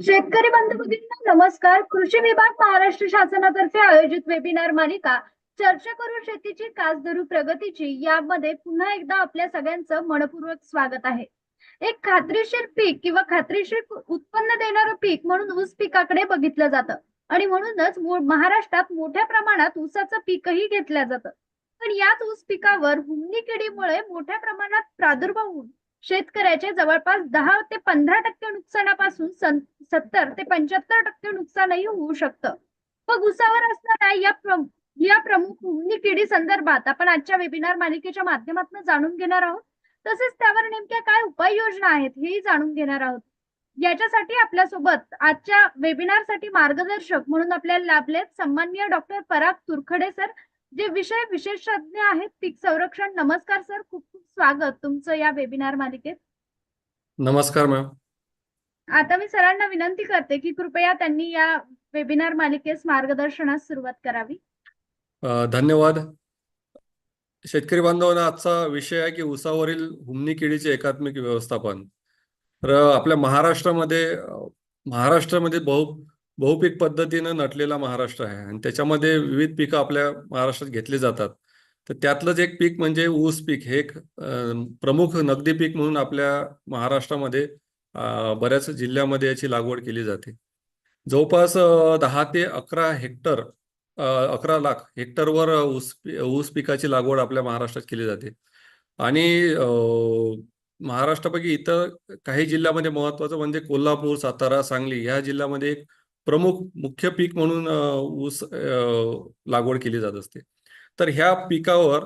शेतकरी बंधू भगिनींनो, नमस्कार. कृषी विभाग महाराष्ट्र शासनातर्फे आयोजित वेबिनार मालिका चर्चा करू शेतीची कास धरू प्रगतीची यामध्ये पुन्हा एकदा आपल्या सगळ्यांचं मनपूर्वक स्वागत आहे. एक खात्रीशीर पीक किंवा खात्रीशीर उत्पन्न देणारं पीक म्हणून ऊस पिकाकडे बघितलं जातं. आणि म्हणूनच महाराष्ट्रात मोठ्या प्रमाणात ऊसाचं पीकही घेतलं जातं. पण याच ऊस पिकावर हुमणी किडीमुळे मोठ्या प्रमाणात प्रादुर्भाव होऊन शेतकऱ्याचे जवळपास दहा ते पंधरा टक्के नुकसानापासून सत्तर ते पंच्याहत्तर टक्के नुकसानही होऊ शकतं. मग उसावर असणाऱ्या या या प्रमुख हुमणी किडी संदर्भात आपण आजच्या वेबिनार मालिकेच्या माध्यमातून जाणून घेणार आहोत. तसेच त्यावर नेमक्या काय उपाययोजना आहेत हेही जाणून घेणार आहोत. याच्यासाठी आपल्यासोबत आजच्या वेबिनारसाठी मार्गदर्शक म्हणून आपल्याला लाभलेत सन्माननीय डॉक्टर पराग तुरखडे सर जे विषय विशेषज्ञ आहेत पीक संरक्षण. नमस्कार सर खूप खूप स्वागत तुमचं या वेबिनार मालिकेत. नमस्कार मॅम. आता मी सरांना विनंती करते की कृपया त्यांनी या वेबिनार मालिकेस मार्गदर्शनास सुरुवात करावी. धन्यवाद. शेतकरी बांधवांना आजचा विषय आहे की ऊसावरील हुमणी किडीचे एकात्मिक व्यवस्थापन. तर आपल्या महाराष्ट्रामध्ये महाराष्ट्रामध्ये बहु बहुपीक पद्धतीनं नटलेला महाराष्ट्र आहे. आणि त्याच्यामध्ये विविध पिकं आपल्या महाराष्ट्रात घेतली जातात. तर त्यातलंच एक पीक म्हणजे ऊस पीक. हे एक प्रमुख नगदी पीक म्हणून आपल्या महाराष्ट्रामध्ये बऱ्याच जिल्ह्यामध्ये याची लागवड केली जाते. जवळपास दहा ते अकरा हेक्टर अकरा लाख हेक्टरवर ऊस ऊस पिकाची लागवड आपल्या महाराष्ट्रात केली जाते. आणि महाराष्ट्रापैकी इतर काही जिल्ह्यामध्ये महत्वाचं म्हणजे कोल्हापूर सातारा सांगली ह्या जिल्ह्यामध्ये एक प्रमुख मुख्य पीक म्हणून ऊस लागवड केली जात असते. तर ह्या पिकावर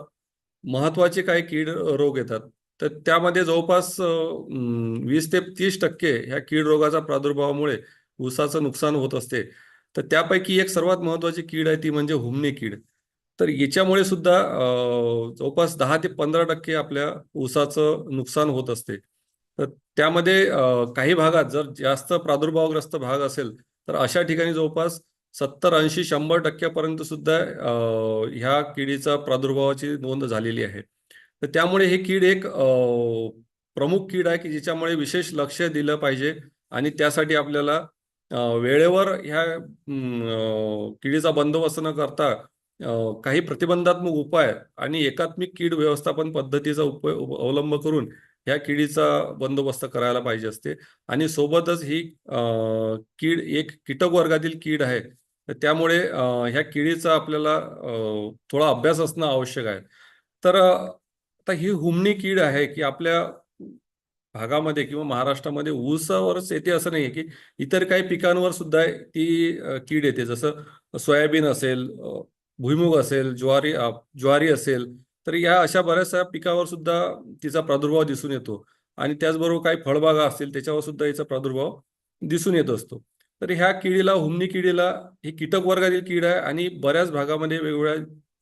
महत्त्वाचे काही कीड रोग येतात. तर त्यामध्ये जवळपास वीस ते तीस टक्के ह्या कीड रोगाचा प्रादुर्भावामुळे ऊसाचं नुकसान होत असते. तर त्यापैकी एक सर्वात महत्वाची कीड आहे ती म्हणजे हुमणी कीड. तर याच्यामुळे सुद्धा जवळपास दहा ते पंधरा टक्के आपल्या ऊसाचं नुकसान होत असते. तर त्यामध्ये काही भागात जर जास्त प्रादुर्भावग्रस्त भाग असेल तर अशा ठिकाणी जवळपास सत्तर ऐंशी शंभर टक्क्यापर्यंत सुद्धा ह्या किडीचा प्रादुर्भावाची नोंद झालेली आहे. तर त्यामुळे ही कीड एक प्रमुख कीड आहे की जिच्यामुळे विशेष लक्ष दिलं पाहिजे आणि त्यासाठी आपल्याला वेळेवर ह्या किडीचा बंदोबस्त न करता काही प्रतिबंधात्मक उपाय आणि एकात्मिक कीड व्यवस्थापन पद्धतीचा उप अवलंब करून ह्या किडीचा बंदोबस्त करायला पाहिजे असते. आणि सोबतच ही कीड एक कीटक वर्गातील कीड आहे. तर त्यामुळे ह्या किडीचा आपल्याला थोडा अभ्यास असणं आवश्यक आहे. तर आता ही हुमणी कीड आहे की आपल्या भागामध्ये किंवा महाराष्ट्रामध्ये ऊसावरच येते असं नाही की इतर काही पिकांवर सुद्धा ती कीड येते. जसं सोयाबीन असेल भुईमुग असेल ज्वारी ज्वारी असेल तर या अशा बऱ्याचशा पिकावर सुद्धा तिचा प्रादुर्भाव दिसून येतो. आणि त्याचबरोबर काही फळबागा असतील त्याच्यावर सुद्धा याचा प्रादुर्भाव दिसून येत असतो. तर ह्या किडीला हुमनी किडीला ही कीटक वर्गातील कीड आहे आणि बऱ्याच भागामध्ये वेगवेगळ्या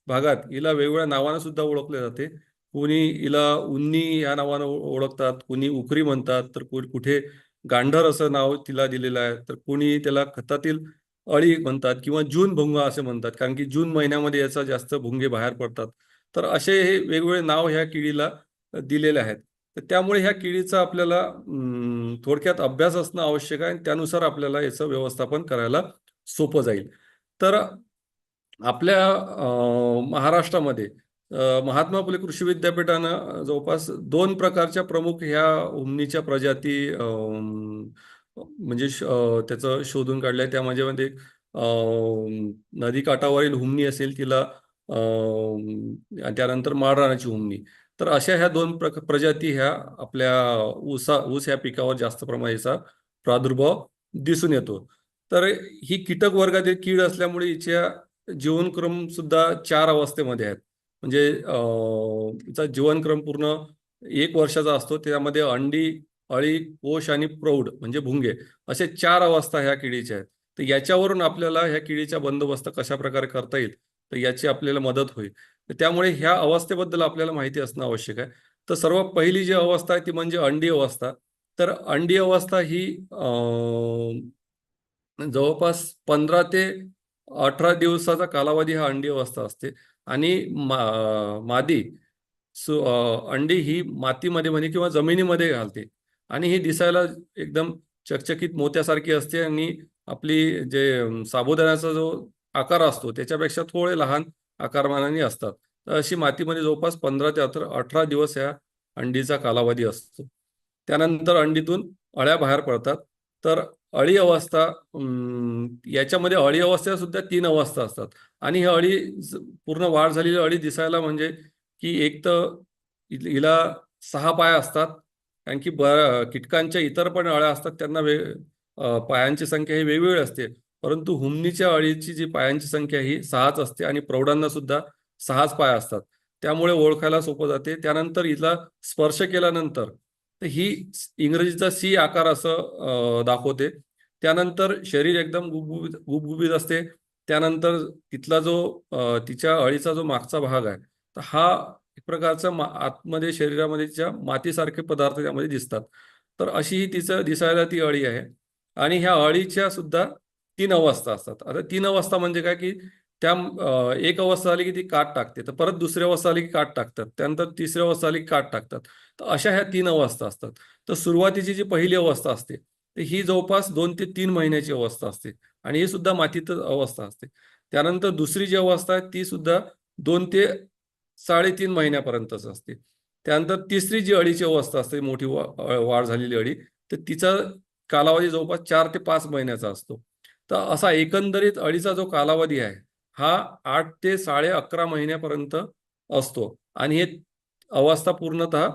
भागात हिला वेगवेगळ्या नावानं सुद्धा ओळखले जाते. कोणी हिला उन्नी या नावानं ओळखतात कोणी उकरी म्हणतात तर कु- कुठे गांढर असं नाव तिला दिलेलं आहे तर कोणी त्याला खतातील अळी म्हणतात किंवा जून भुंगा असे म्हणतात. कारण की जून महिन्यामध्ये याचा जास्त भुंगे बाहेर पडतात. तर असे हे वेगवेगळे नाव ह्या किडीला दिलेले आहेत. तर त्यामुळे ह्या किडीचा आपल्याला थोडक्यात अभ्यास असणं आवश्यक आहे आणि त्यानुसार आपल्याला याचं व्यवस्थापन करायला सोपं जाईल. तर आपल्या महाराष्ट्रामध्ये महात्मा फुले कृषी विद्यापीठानं जवळपास दोन प्रकारच्या प्रमुख ह्या उमनीच्या प्रजाती म्हणजे श- त्याचं शोधून काढलंय त्यामध्ये मध्ये अम, नदीकाठावरील हुमणी असेल तिला त्यानंतर माळरानाची हुमणी तर अशा ह्या दोन प्र प्रजाती ह्या आपल्या ऊसा ऊस ह्या पिकावर जास्त प्रमाणाचा प्रादुर्भाव दिसून येतो. तर ही कीटक वर्गातील कीड असल्यामुळे हिच्या जीवनक्रम सुद्धा चार अवस्थेमध्ये आहेत. म्हणजे हिचा जीवनक्रम पूर्ण एक वर्षाचा असतो. त्यामध्ये अंडी अळी कोश आणि प्रौढ म्हणजे भुंगे असे चार अवस्था ह्या किडीच्या आहेत. तर याच्यावरून आपल्याला ह्या किडीचा बंदोबस्त कशा प्रकारे करता येईल? तर याची आपल्याला मदत होईल. त्यामुळे ह्या अवस्थेबद्दल आपल्याला माहिती असणं आवश्यक आहे. तर सर्वात पहिली जी अवस्था आहे ती म्हणजे अंडी अवस्था. तर अंडी अवस्था ही जवळपास पंधरा ते अठरा दिवसाचा कालावधी हा अंडी अवस्था असते. आणि मा मादी सु अंडी ही मातीमध्ये म्हणे किंवा जमिनीमध्ये घालते. आणि ही दिसायला एकदम चकचकीत मोत्यासारखी असते आणि आपली जे साबुदाण्याचा जो आकार असतो. त्याच्यापेक्षा थोडे लहान आकारमानाने असतात. तर अशी मातीमध्ये जवळपास पंधरा ते अठरा अठरा दिवस ह्या अंडीचा कालावधी असतो. त्यानंतर अंडीतून अळ्या बाहेर पडतात. तर अळी अवस्था याच्यामध्ये अळी अवस्था सुद्धा तीन अवस्था असतात. आणि ही अळी पूर्ण वाढ झालेली अळी दिसायला म्हणजे की एक तर हिला सहा पाय असतात. कारण की ब कीटकांच्या इतर पण अळ्या असतात. त्यांना वे पायांची संख्या ही वेगवेगळी असते. परंतु हुमणीच्या अळीची जी पायांची संख्या ही सहाच असते आणि प्रौढांना सुद्धा सहाच पाय असतात. त्यामुळे ओळखायला सोपं जाते. त्यानंतर हिला स्पर्श केल्यानंतर तर ही इंग्रजीचा सी आकार असं दाखवते. त्यानंतर शरीर एकदम गुबगुबीत गुबगुबीत असते. त्यानंतर तिथला जो तिच्या अळीचा जो मागचा भाग आहे तर हा एक प्रकारचा मा- आतमध्ये शरीरामध्ये तिच्या मातीसारखे पदार्थ त्यामध्ये दिसतात. तर अशी ही तिचं दिसायला ती अळी आहे. आणि ह्या अळीच्या सुद्धा तीन अवस्था असतात. आता तीन अवस्था म्हणजे काय की त्या एक अवस्था आली की ती काट टाकते. तर परत दुसरी अवस्था आली की काट टाकतात. त्यानंतर तिसरी अवस्था आली की काट टाकतात. तर अशा ह्या तीन अवस्था असतात. तर सुरुवातीची जी पहिली अवस्था असते तर ही जवळपास दोन ते तीन महिन्याची अवस्था असते. आणि ही सुद्धा मातीतच अवस्था असते. त्यानंतर दुसरी जी अवस्था आहे ती सुद्धा दोन ते साडेतीन महिन्यापर्यंतच असते. त्यानंतर तिसरी जी अळीची अवस्था असते मोठी वा- वाढ झालेली अळी तर तिचा कालावधी जवळपास चार ते पाच महिन्याचा असतो. तर असा एकंदरीत अळीचा जो कालावधी आहे हा आठ ते साडे अकरा महिन्यापर्यंत असतो. आणि हे अवस्था पूर्णतः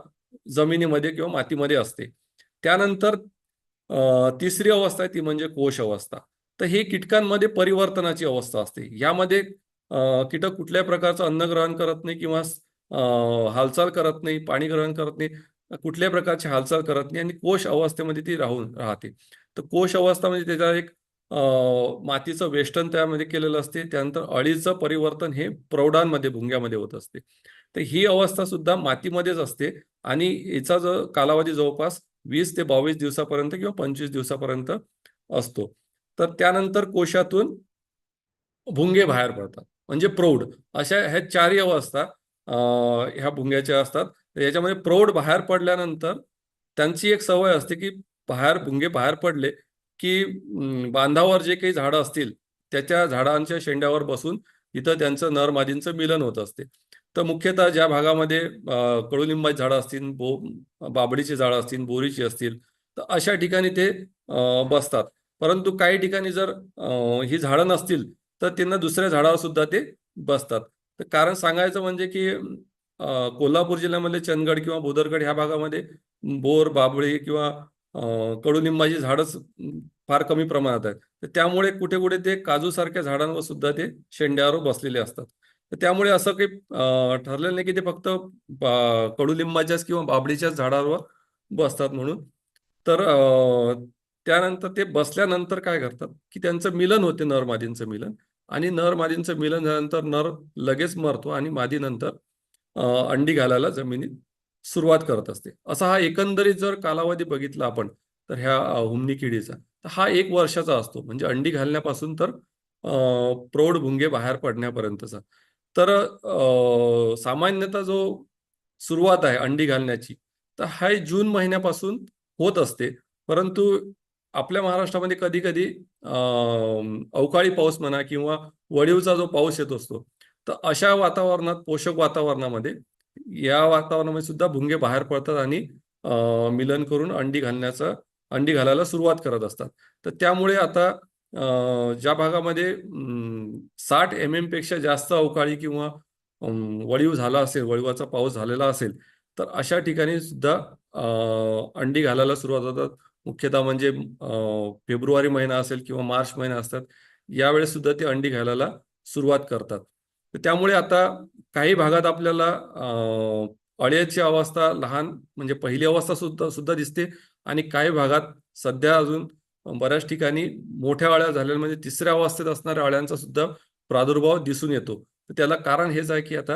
जमिनीमध्ये किंवा मातीमध्ये असते. त्यानंतर तिसरी अवस्था आहे ती म्हणजे कोश अवस्था. तर हे कीटकांमध्ये परिवर्तनाची अवस्था असते. यामध्ये कीटक कुठल्याही प्रकारचं अन्न ग्रहण करत नाही किंवा हालचाल करत नाही पाणी ग्रहण करत नाही कुठल्याही प्रकारची हालचाल करत नाही आणि कोश अवस्थेमध्ये ती राहून राहते. तर कोश अवस्था म्हणजे त्याचा एक मातीचं वेष्टन त्यामध्ये केलेलं असते. त्यानंतर अळीचं परिवर्तन हे प्रौढांमध्ये भुंग्यामध्ये होत असते. तर ही अवस्था सुद्धा मातीमध्येच असते आणि याचा जो कालावधी जवळपास वीस ते बावीस दिवसापर्यंत किंवा पंचवीस दिवसापर्यंत असतो. तर त्यानंतर कोशातून भुंगे बाहेर पडतात. म्हणजे प्रौढ अशा ह्या चारही अवस्था ह्या भुंग्याच्या असतात. याच्यामध्ये प्रौढ बाहेर पडल्यानंतर त्यांची एक सवय असते की बाहेर भुंगे बाहेर पडले की बांधावर जे काही झाडं असतील त्याच्या झाडांच्या शेंड्यावर बसून इथं त्यांचं नर मादींचं मिलन होत असते. तर मुख्यतः ज्या भागामध्ये कडुलिंबाची झाडं असतील बो बाबडीची झाडं असतील बोरीची असतील तर अशा ठिकाणी ते बसतात. परंतु काही ठिकाणी जर ही झाडं नसतील तर त्यांना दुसऱ्या झाडावर सुद्धा ते बसतात. तर कारण सांगायचं म्हणजे की कोल्हापूर जिल्ह्यामध्ये चंदगड किंवा भुदरगड ह्या भागामध्ये बोर बाबळी किंवा कडुलिंबाची झाडच फार कमी प्रमाणात आहेत. तर त्यामुळे कुठे कुठे ते काजू सारख्या झाडांवर सुद्धा ते शेंड्यावर बसलेले असतात. तर त्यामुळे असं काही ठरलेलं नाही की ते फक्त कडुलिंबाच्याच किंवा बाबडीच्याच झाडावर बसतात म्हणून. तर त्यानंतर ते बसल्यानंतर काय करतात की त्यांचं मिलन होते नर मादींचं मिलन. आणि नर मादींचं मिलन झाल्यानंतर नर लगेच मरतो आणि मादीनंतर अंडी घालायला जमिनीत सुरुवात करत असते. असा हा एकंदरीत जर कालावधी बघितला आपण तर ह्या अं, हुमणी किडीचा तर हा एक वर्षाचा असतो. म्हणजे अंडी घालण्यापासून तर प्रौढ भुंगे बाहेर पडण्यापर्यंतचा. तर सामान्यतः जो सुरुवात आहे अंडी घालण्याची तर हा जून महिन्यापासून होत असते. परंतु आपल्या महाराष्ट्रामध्ये कधी कधी अवकाळी पाऊस म्हणा किंवा वडीवचा जो पाऊस येत असतो तर अशा वातावरणात पोषक वातावरणामध्ये या वातावरणामध्ये सुद्धा भुंगे बाहेर पडतात आणि मिलन करून अंडी घालण्याचा अंडी घालायला सुरुवात करत असतात. तर त्यामुळे आता ज्या भागामध्ये साठ एम एमपेक्षा जास्त अवकाळी किंवा वळीव झाला असेल वळीवाचा पाऊस झालेला असेल तर अशा ठिकाणी सुद्धा अंडी घालायला सुरुवात होतात. मुख्यतः म्हणजे फेब्रुवारी महिना असेल किंवा मार्च महिना असतात यावेळेस सुद्धा ते अंडी घालायला सुरुवात करतात. त्यामुळे आता काही भागात आपल्याला अळ्याची अवस्था लहान म्हणजे पहिली अवस्था सुद्धा सुद्धा दिसते. आणि काही भागात सध्या अजून बऱ्याच ठिकाणी मोठ्या अळ्या झालेल्या म्हणजे तिसऱ्या अवस्थेत असणाऱ्या अळ्यांचा सुद्धा प्रादुर्भाव दिसून येतो. तर त्याला कारण हेच आहे की आता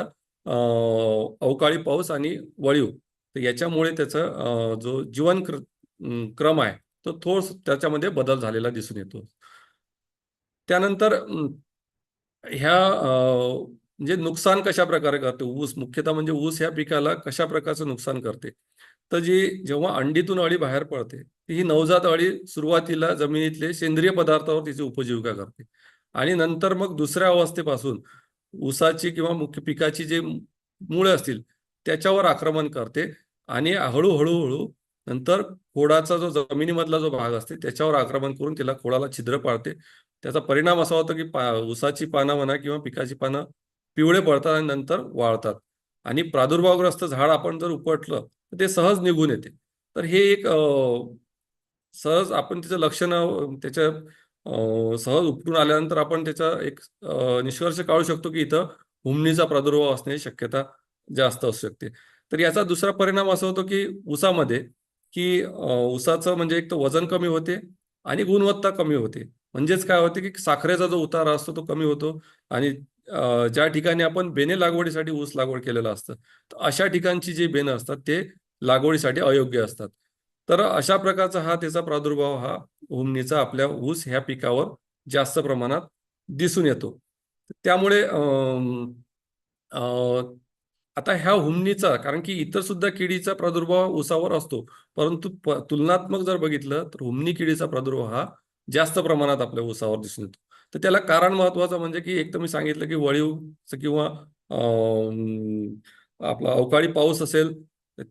अवकाळी पाऊस आणि वळीव. तर याच्यामुळे त्याचा जो जीवन क्र- क्रम आहे तो थोड त्याच्यामध्ये बदल झालेला दिसून येतो. त्यानंतर ह्या म्हणजे नुकसान कशा प्रकारे करते? ऊस मुख्यतः म्हणजे ऊस ह्या पिकाला कशा प्रकारचं नुकसान करते? तर जी जेव्हा अंडीतून अळी बाहेर पडते ती ही नवजात अळी सुरुवातीला जमिनीतले सेंद्रिय पदार्थावर तिची उपजीविका करते. आणि नंतर मग दुसऱ्या अवस्थेपासून ऊसाची किंवा मुख्य पिकाची जे मुळे असतील त्याच्यावर आक्रमण करते आणि हळूहळू हळू नंतर खोडाचा जो जमिनीमधला जो भाग असते त्याच्यावर आक्रमण करून तिला खोडाला छिद्र पाडते. त्याचा परिणाम असा होतो की पा ऊसाची पानं म्हणा किंवा पिकाची पानं पिवळे पडतात आणि नंतर वाळतात. आणि प्रादुर्भावग्रस्त झाड आपण जर उपटलं तर ते सहज निघून येते. तर हे एक सहज आपण त्याचं लक्षणं त्याच्या सहज उपटून आल्यानंतर आपण त्याचा एक निष्कर्ष काढू शकतो की इथं हुमणीचा प्रादुर्भाव असण्याची शक्यता जास्त असू शकते. तर याचा दुसरा परिणाम असा होतो की ऊसामध्ये की ऊसाचं म्हणजे एक तर वजन कमी होते आणि गुणवत्ता कमी होते. म्हणजेच काय होते की साखरेचा जो उतारा असतो तो कमी होतो आणि ज्या ठिकाणी आपण बेने लागवडीसाठी ऊस लागवड केलेलं असतं तर अशा ठिकाणची जी बेनं असतात ते लागवडीसाठी अयोग्य असतात. तर अशा प्रकारचा हा त्याचा प्रादुर्भाव हा उमनीचा आपल्या ऊस ह्या पिकावर जास्त प्रमाणात दिसून येतो. त्यामुळे आता ह्या हुमणीचा कारण की इतर सुद्धा किडीचा प्रादुर्भाव ऊसावर असतो परंतु तुलनात्मक जर बघितलं तर हुमणी किडीचा प्रादुर्भाव हा जास्त प्रमाणात आपल्या ऊसावर दिसून येतो. तर त्याला कारण महत्वाचं म्हणजे की एक तर मी सांगितलं की वळीवचं किंवा आपला अवकाळी पाऊस असेल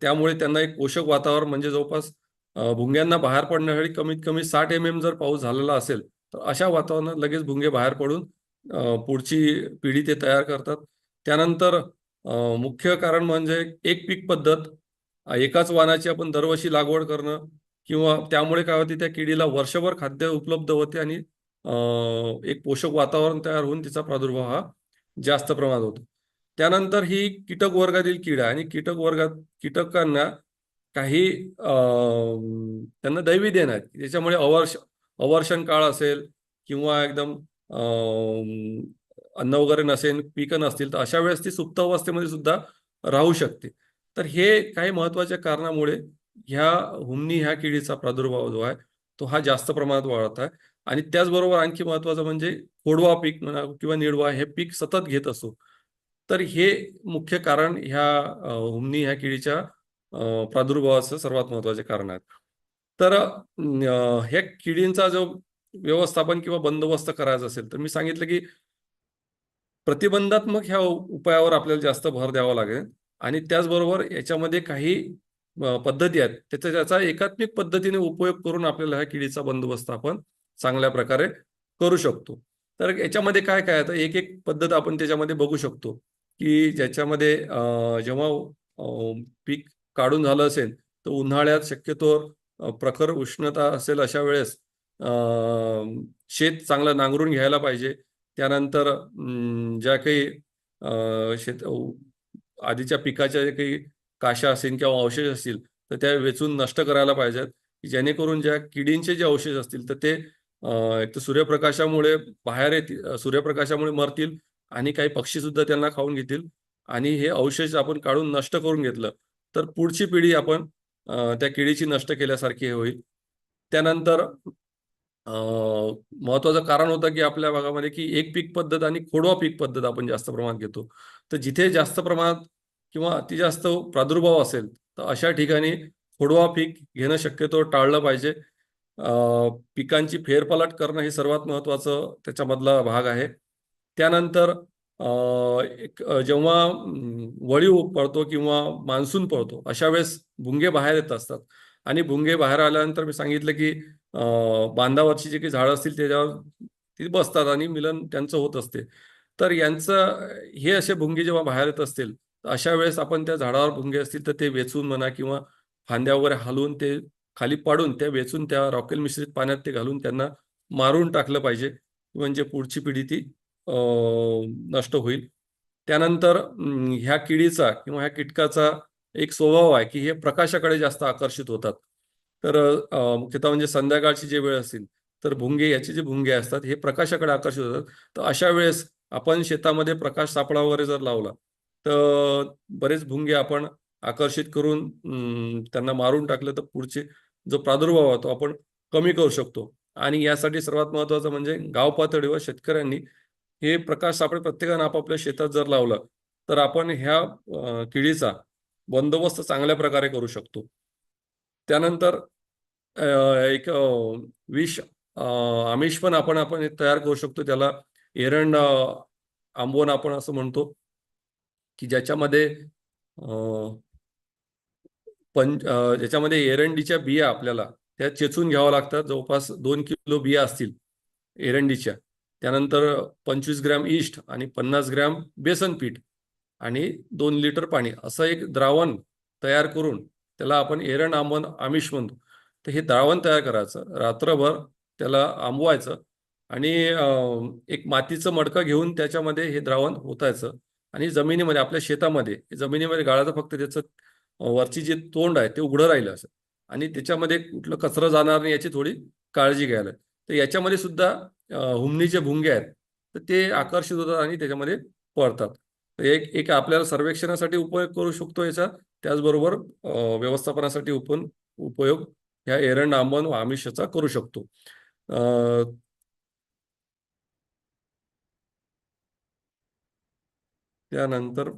त्यामुळे त्यांना एक पोषक वातावरण म्हणजे जवळपास भुंग्यांना बाहेर पडण्यासाठी कमीत कमी साठ एम एम जर पाऊस झालेला असेल तर अशा वातावरणात लगेच भुंगे बाहेर पडून पुढची पिढी ते तयार करतात. त्यानंतर मुख्य कारण म्हणजे एक पीक पद्धत एकाच वाणाची आपण दरवर्षी लागवड करणं किंवा त्यामुळे काय होते त्या किडीला वर्षभर खाद्य उपलब्ध होते आणि एक पोषक वातावरण तयार होऊन तिचा प्रादुर्भाव हा जास्त प्रमाणात होतो. त्यानंतर ही कीटक वर्गातील कीड आहे आणि कीटक वर्गात कीटकांना काही त्यांना दैवी देण आहेत त्याच्यामुळे अवर्ष अवर्षण काळ असेल किंवा एकदम अन्न वगैरे नसेल पिकं नसतील तर अशा वेळेस ती सुप्त अवस्थेमध्ये सुद्धा राहू शकते. तर हे काही महत्त्वाच्या कारणामुळे ह्या हुमनी ह्या किडीचा प्रादुर्भाव जो आहे तो हा जास्त प्रमाणात वाढत आहे. आणि त्याचबरोबर आणखी महत्वाचं म्हणजे खोडवा पीक म्हणा किंवा निडवा हे पीक सतत घेत असो. तर हे मुख्य कारण ह्या हुमनी ह्या किडीच्या प्रादुर्भावाचं सर्वात महत्त्वाचे कारण आहेत तर ह्या किडींचा जो व्यवस्थापन किंवा बंदोबस्त करायचा असेल तर मी सांगितलं की प्रतिबंधात्मक ह्या उपायावर आपल्याला जास्त भर द्यावा लागेल. आणि त्याचबरोबर याच्यामध्ये काही पद्धती आहेत. त्याचा त्याचा एकात्मिक पद्धतीने उपयोग करून आपल्याला ह्या किडीचा बंदोबस्त आपण चांगल्या प्रकारे करू शकतो. तर याच्यामध्ये काय काय आता एक एक पद्धत आपण त्याच्यामध्ये बघू शकतो की ज्याच्यामध्ये जेव्हा पीक काढून झालं असेल तर उन्हाळ्यात शक्यतो प्रखर उष्णता असेल अशा वेळेस शेत चांगलं नांगरून घ्यायला पाहिजे. त्यानंतर ज्या काही शेत आधीच्या पिकाच्या जे काही काशा असेल किंवा अवशेष असतील तर त्या वेचून नष्ट करायला पाहिजेत की जेणेकरून ज्या किडींचे जे अवशेष असतील तर ते एक तर सूर्यप्रकाशामुळे बाहेर येतील सूर्यप्रकाशामुळे मरतील आणि काही पक्षी सुद्धा त्यांना खाऊन घेतील आणि हे अवशेष आपण काढून नष्ट करून घेतलं तर पुढची पिढी आपण त्या किडीची नष्ट केल्यासारखी हे होईल. त्यानंतर महत्वाचं कारण होतं की आपल्या भागामध्ये की एक पीक पद्धत आणि खोडवा पीक पद्धत आपण जास्त प्रमाणात घेतो. तर जिथे जास्त प्रमाणात किंवा अति जास्त प्रादुर्भाव असेल तर अशा ठिकाणी खोडवा पीक घेणं शक्यतो टाळलं पाहिजे. पिकांची फेरपालट करणं हे सर्वात महत्वाचं त्याच्यामधला भाग आहे. त्यानंतर एक जेव्हा वळीव पडतो किंवा मान्सून पडतो अशा वेळेस भुंगे बाहेर येत असतात. आणि भुंगे बाहेर आल्यानंतर मी सांगितलं की बांधावरची जी काही झाडं असतील त्याच्यावर ती बसतात आणि मिलन त्यांचं होत असते. तर यांचं हे असे भुंगे जेव्हा बाहेर येत असतील तर अशा वेळेस आपण त्या झाडावर भुंगे असतील तर ते वेचून म्हणा किंवा फांद्या वगैरे हलवून ते खाली पाडून त्या वेचून त्या रॉकेल मिश्रित पाण्यात ते घालून त्यांना मारून टाकलं पाहिजे. म्हणजे पुढची पिढी ती नष्ट होईल. त्यानंतर ह्या किडीचा किंवा ह्या कीटकाचा एक स्वभाव आहे की हे प्रकाशाकडे जास्त आकर्षित होतात. तर मुख्यतः म्हणजे संध्याकाळची जे वेळ असेल तर भुंगे याचे जे भुंगे असतात हे प्रकाशाकडे आकर्षित होतात. तर अशा वेळेस आपण शेतामध्ये प्रकाश सापळा वगैरे जर लावला तर बरेच भुंगे आपण आकर्षित करून त्यांना मारून टाकलं तर पुढचे जो प्रादुर्भाव आहे तो आपण कमी करू शकतो. आणि यासाठी सर्वात महत्वाचं म्हणजे गाव पातळीवर शेतकऱ्यांनी हे प्रकाश सापळे प्रत्येकानं आपापल्या शेतात जर लावलं तर आपण ह्या किडीचा बंदोबस्त चांगल्या प्रकारे करू शकतो. त्यानंतर एक विष आमिष पण आपण आपण तयार करू शकतो. त्याला एरंड आंबोन आपण असं म्हणतो. की ज्याच्यामध्ये पण ज्याच्यामध्ये एरंडीच्या बिया आपल्याला त्या चेचून घ्याव्या लागतात. जवळपास दोन किलो बिया असतील एरंडीच्या. त्यानंतर पंचवीस ग्रॅम इस्ट आणि पन्नास ग्रॅम बेसन पीठ आणि दोन लिटर पाणी. असं एक द्रावण तयार करून त्याला आपण एरंड आंबवण आमिष म्हणतो. तर हे द्रावण तयार करायचं. रात्रभर त्याला आंबवायचं आणि एक मातीचं मडकं घेऊन त्याच्यामध्ये हे द्रावण ओतायचं. आणि जमिनीमध्ये आपल्या शेतामध्ये जमिनीमध्ये गाळाचं फक्त त्याचं वरची जे तोंड आहे ते उघडं राहिलं असं. आणि त्याच्यामध्ये कुठलं कचरा जाणार नाही याची थोडी काळजी घ्यायला. तर याच्यामध्ये सुद्धा हुमणीचे भुंगे आहेत तर ते आकर्षित होतात आणि त्याच्यामध्ये पडतात. तर एक एक आपल्याला सर्वेक्षणासाठी उपयोग करू शकतो याचा. त्याचबरोबर व्यवस्थापनासाठी उपन उपयोग ह्या एरंड आंबन व आमिषाचा करू शकतो. त्यानंतर.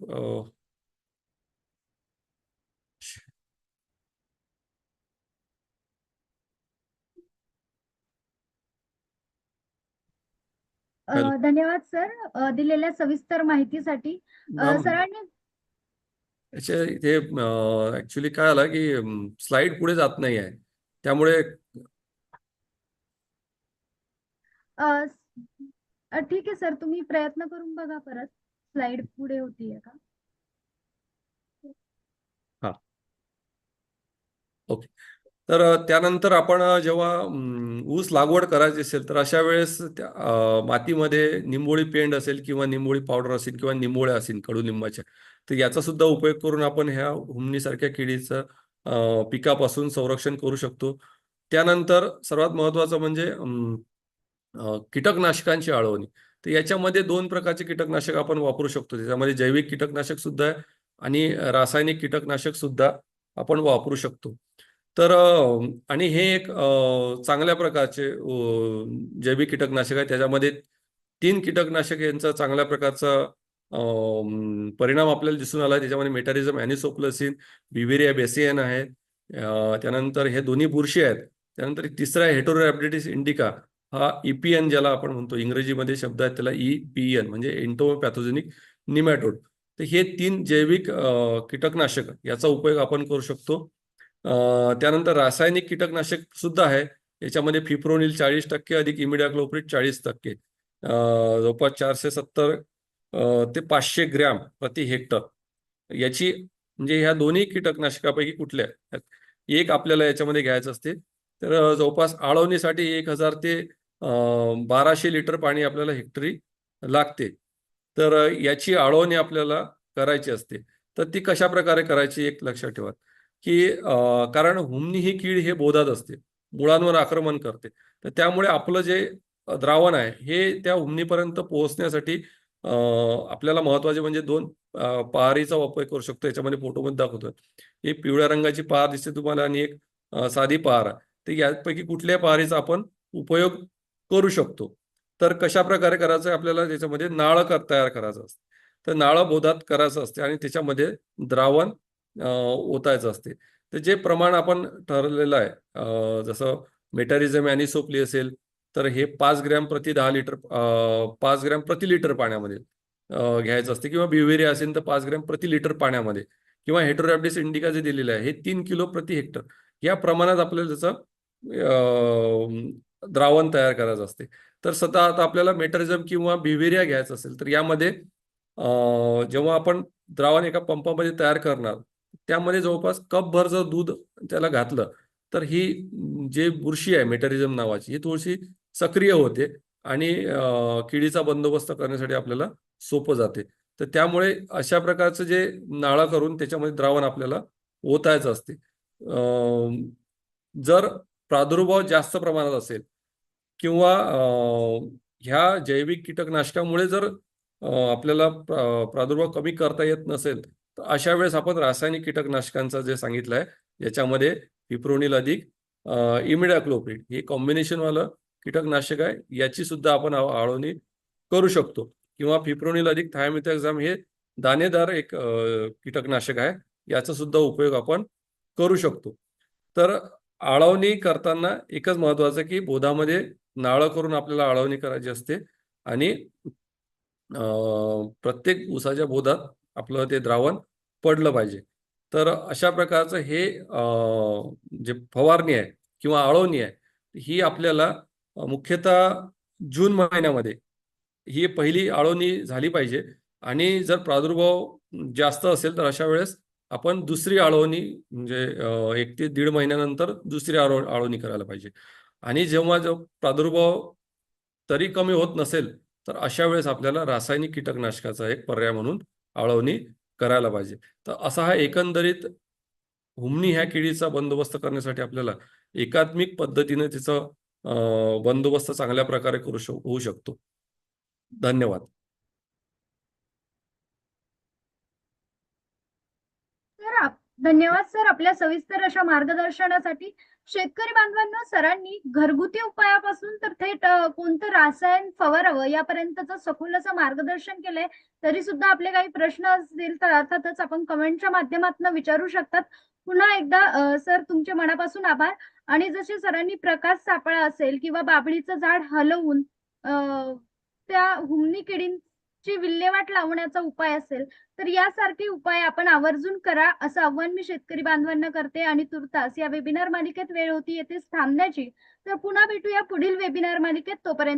धन्यवाद सर दिलेल्या सविस्तर माहितीसाठी. सरांनी इथे ऍक्च्युली काय आलं की स्लाइड पुढे जात नाही आहे त्यामुळे ठीक आहे सर तुम्ही प्रयत्न करून बघा परत. स्लाइड पुढे होतीये का? तर त्यानंतर आपण जेव्हा ऊस लागवड करायची असेल तर अशा वेळेस मातीमध्ये निंबोळी पेंड असेल किंवा निंबोळी पावडर असेल किंवा निंबोळ्या असेल कडुलिंबाच्या तर याचा सुद्धा उपयोग करून आपण ह्या हुमणीसारख्या किडीचं पिकापासून संरक्षण करू शकतो. त्यानंतर सर्वात महत्वाचं म्हणजे कीटकनाशकांची आळवणी. तर याच्यामध्ये दोन प्रकारचे कीटकनाशक आपण वापरू शकतो. त्याच्यामध्ये जैविक कीटकनाशक सुद्धा आहे आणि रासायनिक कीटकनाशक सुद्धा आपण वापरू शकतो. तर आणि हे एक चांगल्या प्रकारचे जैविक कीटकनाशक आहे. त्याच्यामध्ये तीन कीटकनाशक यांचा चांगल्या प्रकारचा परिणाम आपल्याला दिसून आला त्याच्यामध्ये मेटारिझम अॅनिसोप्लसिन बिव्हेरिया बेसियन आहे त्यानंतर हे दोन्ही बुरशी आहेत. त्यानंतर तिसरा आहे हेटोरॅबिलिटिस इंडिका. हा ईपीएन ज्याला आपण म्हणतो इंग्रजीमध्ये शब्द आहेत त्याला ईपीएन म्हणजे एन्टोपॅथोजेनिक निमॅटोड तर हे तीन जैविक कीटकनाशक याचा उपयोग आपण करू शकतो. त्यानंतर रासायनिक कीटकनाशक सुद्धा आहे. याच्यामध्ये फिप्रोनिल चाळीस टक्के अधिक इमिडाक्लोप्रिड चाळीस टक्के. जवळपास चारशे सत्तर ते पाचशे ग्रॅम प्रति हेक्टर. याची म्हणजे ह्या दोन्ही कीटकनाशकापैकी कुठल्या आहेत? एक आपल्याला याच्यामध्ये घ्यायचं असते. तर जवळपास आळवणीसाठी एक हजार ते बाराशे लिटर पाणी आपल्याला हेक्टरी लागते. तर याची आळवणी आपल्याला करायची असते. तर ती कशा प्रकारे करायची एक लक्षात ठेवा. की कारण हुमणी ही कीड हे बोधात असते. मुळांवर आक्रमण करते. तर त्यामुळे आपलं जे द्रावण आहे हे त्या हुमनीपर्यंत पोहोचण्यासाठी आपल्याला महत्त्वाचे म्हणजे दोन पहारीचा वापर करू शकतो. याच्यामध्ये फोटोमध्ये दाखवतो ही पिवळ्या रंगाची पहार दिसते तुम्हाला आणि एक साधी पहार. आहे तर यापैकी कुठल्या पहारीचा आपण उपयोग करू शकतो. तर कशा प्रकारे करायचं? आहे आपल्याला त्याच्यामध्ये नाळ कर तयार करायचं असतं. तर नाळ बोधात करायचं असते आणि त्याच्यामध्ये द्रावण ओतायचं असते. तर जे प्रमाण आपण ठरलेलं आहे जसं मेटारिझम अॅनिसोपली असेल तर हे पाच ग्रॅम प्रति दहा लिटर पाच ग्रॅम प्रति लिटर पाण्यामध्ये घ्यायचं असते. किंवा बिव्हेरिया असेल तर पाच ग्रॅम प्रति लिटर पाण्यामध्ये. किंवा हेटोरॅबिडिस इंडिका जे दिलेलं आहे हे तीन किलो प्रति हेक्टर. या प्रमाणात आपल्याला त्याचं द्रावण तयार करायचं असते. तर सध्या आता आपल्याला मेटरिझम किंवा बिव्हेरिया घ्यायचं असेल तर यामध्ये जेव्हा आपण द्रावण एका पंपामध्ये तयार करणार त्यामध्ये जवळपास कपभर जर दूध त्याला घातलं तर ही जे बुरशी आहे मेटरिझम नावाची ही थोडीशी सक्रिय होते आणि किडीचा बंदोबस्त करण्यासाठी आपल्याला सोपं जाते. तर त्यामुळे अशा प्रकारचं जे नाळा करून त्याच्यामध्ये द्रावण आपल्याला ओतायचं असते. जर प्रादुर्भाव जास्त प्रमाणात असेल किंवा ह्या जैविक कीटकनाशकामुळे जर आपल्याला प्रादुर्भाव कमी करता येत नसेल तर अशा वेळेस आपण रासायनिक कीटकनाशकांचा जे सांगितलं आहे याच्यामध्ये पिप्रोनिल अधिक इमिडाक्लोप्रिड हे कॉम्बिनेशनवालं कीटकनाशक आहे याची सुद्धा आपण आळवणी करू शकतो. किंवा फिप्रोनिल अधिक थायमिथॅक्झाम हे दाणेदार एक कीटकनाशक आहे याचा सुद्धा उपयोग आपण करू शकतो. तर आळवणी करताना एकच महत्वाचं की बोधामध्ये नाळं करून आपल्याला आळवणी करायची असते. आणि प्रत्येक उसाच्या बोधात आपलं ते द्रावण पडलं पाहिजे. तर अशा प्रकारचं हे जे फवारणी आहे किंवा आळवणी आहे ही आपल्याला मुख्यतः जून महिन्यामध्ये ही पहिली आळवणी झाली पाहिजे. आणि जर प्रादुर्भाव जास्त असेल तर अशा वेळेस आपण दुसरी आळवणी म्हणजे एक ते दीड महिन्यानंतर दुसरी आळव आळवणी करायला पाहिजे. आणि जेव्हा जो प्रादुर्भाव तरी कमी होत नसेल तर अशा वेळेस आपल्याला रासायनिक कीटकनाशकाचा एक पर्याय म्हणून आळवणी करायला पाहिजे. तर असा हा एकंदरीत हुमणी ह्या किडीचा बंदोबस्त करण्यासाठी आपल्याला एकात्मिक पद्धतीने तिचं बंदोबस्त चांगल्या प्रकारे करू शक होऊ शकतो. धन्यवाद सर आप- धन्यवाद सर. आपल्या सविस्तर अशा मार्गदर्शनासाठी शेतकरी बांधवांना सरांनी घरगुती उपायापासून तर थेट कोणतं रासायन फवारावं यापर्यंतचं सखोल असं मार्गदर्शन केलंय तरी सुद्धा आपले काही प्रश्न असतील तर अर्थातच आपण कमेंटच्या माध्यमातून विचारू शकतात. पुन्हा एकदा सर तुमचे मनापासून आभार. आणि जसे सरांनी प्रकाश सापळा असेल किंवा बाबळीचं झाड हलवून त्या हुमनी हुमणी ची विल्हेवाट लावण्याचा उपाय असेल तर यासारखे उपाय आपण आवर्जून करा असं आव्हान मी शेतकरी बांधवांना करते. आणि तुर्तास या वेबिनार मालिकेत वेळ होती येथेच थांबण्याची. तर पुन्हा भेटूया पुढील वेबिनार मालिकेत. तोपर्यंत